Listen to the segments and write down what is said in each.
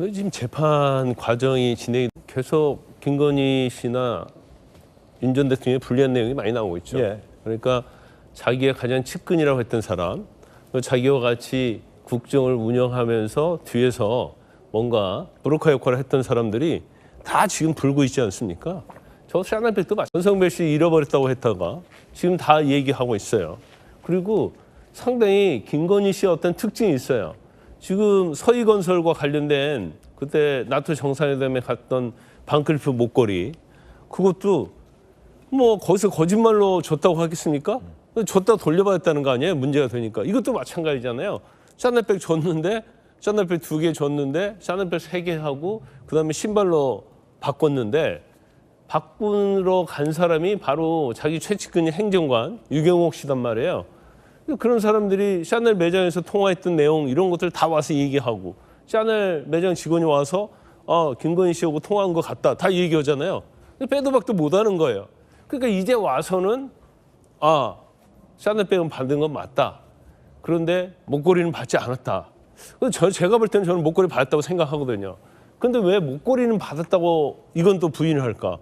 근데 지금 재판 과정이 진행이 계속 김건희 씨나 윤 전 대통령의 불리한 내용이 많이 나오고 있죠. 예. 그러니까 자기의 가장 측근이라고 했던 사람, 또 자기와 같이 국정을 운영하면서 뒤에서 뭔가 브로커 역할을 했던 사람들이 다 지금 불고 있지 않습니까? 저 샤넬백도. 전성배 씨 잃어버렸다고 했다가 지금 다 얘기하고 있어요. 그리고 상당히 김건희 씨의 어떤 특징이 있어요. 지금 서희건설과 관련된 그때 나토 정상회담에 갔던 반클리프 목걸이 그것도 뭐 거기서 거짓말로 줬다고 하겠습니까? 줬다 돌려받았다는 거 아니에요? 문제가 되니까 이것도 마찬가지잖아요. 샤넬백 줬는데 샤넬백 두 개 줬는데 샤넬백 세 개 하고 그다음에 신발로 바꿨는데 바꾸러 간 사람이 바로 자기 최측근인 행정관 유경옥 씨단 말이에요. 그런 사람들이 샤넬 매장에서 통화했던 내용 이런 것들 다 와서 얘기하고 샤넬 매장 직원이 와서 아 김건희 씨하고 통화한 것 같다 다 얘기하잖아요. 빼도 박도 못하는 거예요. 그러니까 이제 와서는 아 샤넬백은 받은 건 맞다. 그런데 목걸이는 받지 않았다. 저 제가 볼 때는 저는 목걸이 받았다고 생각하거든요. 근데 왜 목걸이는 받았다고 이건 또 부인을 할까?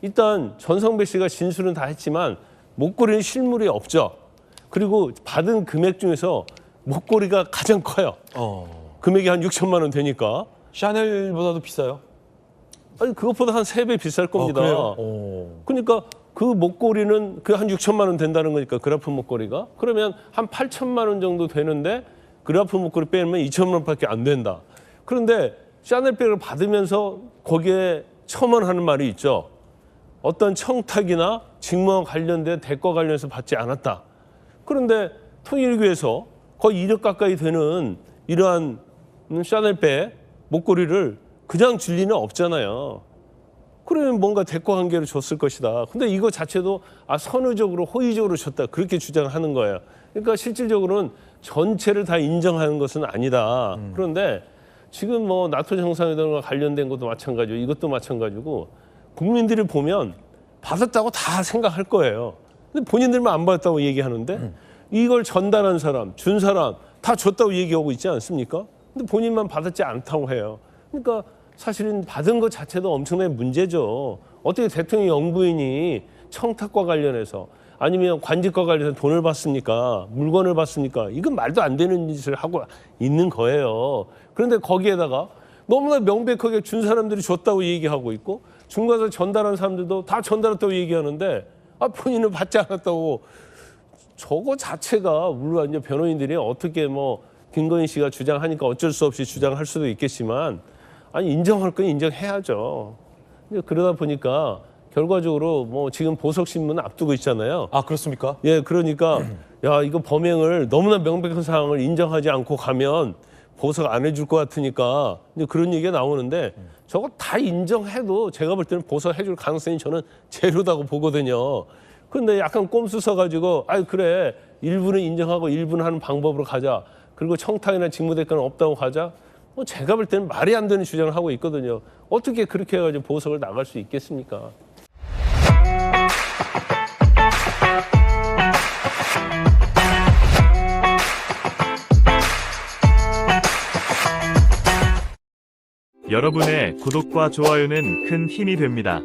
일단 전성배 씨가 진술은 다 했지만 목걸이는 실물이 없죠. 그리고 받은 금액 중에서 목걸이가 가장 커요. 어. 금액이 한 6천만 원 되니까. 샤넬보다도 비싸요? 아니 그것보다 한 세 배 비쌀 겁니다. 어. 그러니까 그 목걸이는 그 한 6천만 원 된다는 거니까 그라프 목걸이가 그러면 한 8천만 원 정도 되는데 그라프 목걸이 빼면 2천만 원밖에 안 된다. 그런데 샤넬백을 받으면서 거기에 첨언하는 말이 있죠. 어떤 청탁이나 직무와 관련된 대가 관련해서 받지 않았다. 그런데 통일교에서 거의 2억 가까이 되는 이러한 샤넬백 목걸이를 그냥 줄 리는 없잖아요. 그러면 뭔가 대가 관계로 줬을 것이다. 근데 이거 자체도 아 선의적으로 호의적으로 줬다 그렇게 주장하는 거예요. 그러니까 실질적으로는 전체를 다 인정하는 것은 아니다. 그런데 지금 뭐 나토 정상회담과 관련된 것도 마찬가지고 이것도 마찬가지고 국민들이 보면 받았다고 다 생각할 거예요. 근데 본인들만 안 받았다고 얘기하는데 이걸 전달한 사람, 준 사람 다 줬다고 얘기하고 있지 않습니까? 근데 본인만 받았지 않다고 해요. 그러니까 사실은 받은 것 자체도 엄청난 문제죠. 어떻게 대통령 영부인이 청탁과 관련해서 아니면 관직과 관련해서 돈을 받습니까? 물건을 받습니까? 이건 말도 안 되는 짓을 하고 있는 거예요. 그런데 거기에다가 너무나 명백하게 준 사람들이 줬다고 얘기하고 있고 중간에서 전달한 사람들도 다 전달했다고 얘기하는데 아 본인은 받지 않았다고 저거 자체가 물론 이제 변호인들이 어떻게 뭐 김건희 씨가 주장하니까 어쩔 수 없이 주장할 수도 있겠지만 아니 인정할 건 인정해야죠. 이제 그러다 보니까 결과적으로 뭐 지금 보석 신문 앞두고 있잖아요. 아 그렇습니까? 예, 그러니까 야 이거 범행을 너무나 명백한 사항을 인정하지 않고 가면 보석 안 해줄 것 같으니까 이제 그런 얘기가 나오는데 저거 다 인정해도 제가 볼 때는 보석 해줄 가능성이 저는 제로다고 보거든요. 근데 약간 꼼수 써가지고 아이 그래 일부는 인정하고 일부는 하는 방법으로 가자. 그리고 청탁이나 직무대가는 없다고 가자. 뭐 제가 볼 때는 말이 안 되는 주장을 하고 있거든요. 어떻게 그렇게 해가지고 보석을 나갈 수 있겠습니까? 여러분의 구독과 좋아요는 큰 힘이 됩니다.